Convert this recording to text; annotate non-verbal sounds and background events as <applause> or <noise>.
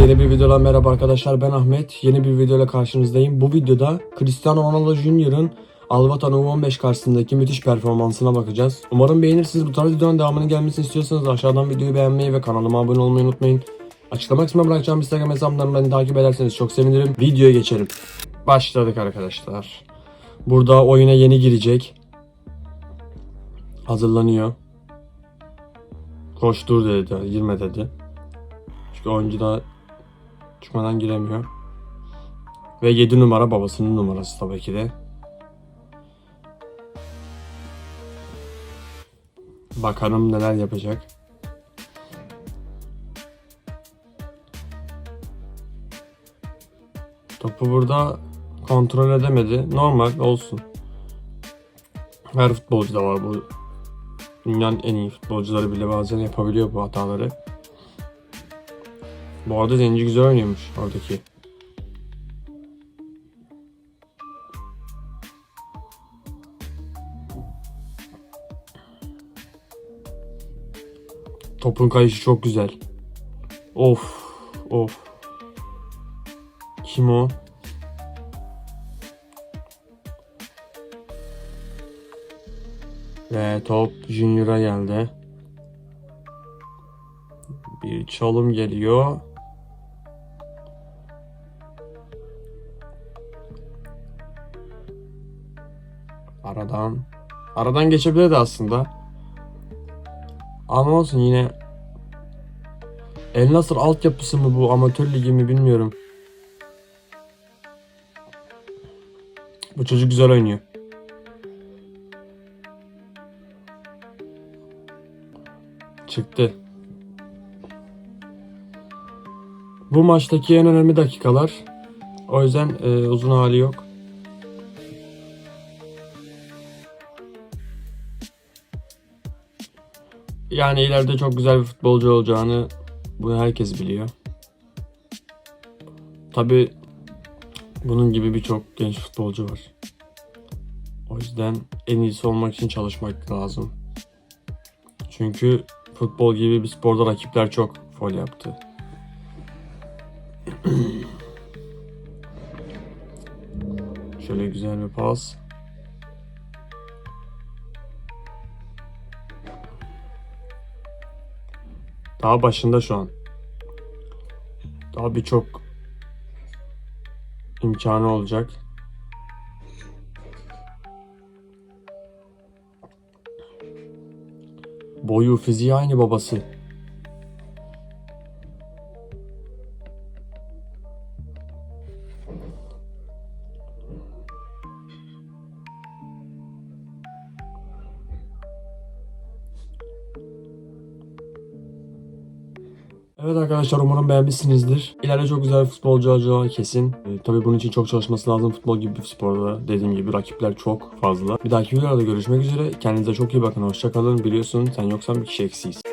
Yeni bir videodan merhaba arkadaşlar ben Ahmet. Yeni bir videoyla karşınızdayım. Bu videoda Cristiano Ronaldo Junior'ın Alvatan U15 karşısındaki müthiş performansına bakacağız. Umarım beğenirsiniz. Bu tarz videonun devamının gelmesini istiyorsanız aşağıdan videoyu beğenmeyi ve kanalıma abone olmayı unutmayın. Açıklama kısmına bırakacağım Instagram hesaplarımdan beni takip ederseniz çok sevinirim. Videoya geçelim. Başladık arkadaşlar. Burada oyuna yeni girecek. Hazırlanıyor. Koştur dedi, girme dedi. Çünkü oyuncu da çıkmadan giremiyor. Ve 7 numara babasının numarası tabii ki de. Bakalım neler yapacak. Topu burada kontrol edemedi. Normal olsun. Her futbolcuda var bu. Dünyanın en iyi futbolcuları bile bazen yapabiliyor bu hataları. Bu arada Zenci güzel oynuyormuş oradaki. Topun kayışı çok güzel. Of, of. Kim o? Ve top Junior'a geldi. Bir çalım geliyor. Aradan. Aradan geçebilirdi aslında. Ama olsun yine. El Nasır altyapısı mı bu amatör ligi mi bilmiyorum. Bu çocuk güzel oynuyor. Çıktı. Bu maçtaki en önemli dakikalar. O yüzden e, uzun hali yok. Yani ileride çok güzel bir futbolcu olacağını bunu herkes biliyor. Tabi bunun gibi birçok genç futbolcu var. O yüzden en iyisi olmak için çalışmak lazım. Çünkü futbol gibi bir sporda rakipler çok foul yaptı. <clears throat> Şöyle güzel bir pas. Daha başında şu an. Daha birçok imkanı olacak. Boyu, fiziği aynı babası. Evet arkadaşlar umarım beğenmişsinizdir. İleride çok güzel futbolcu olacağı kesin. Ee, tabii bunun için çok çalışması lazım. Futbol gibi bir sporda dediğim gibi rakipler çok fazla. Bir dahaki videoda görüşmek üzere. Kendinize çok iyi bakın. Hoşçakalın. Biliyorsun sen yoksan bir kişi eksiyiz.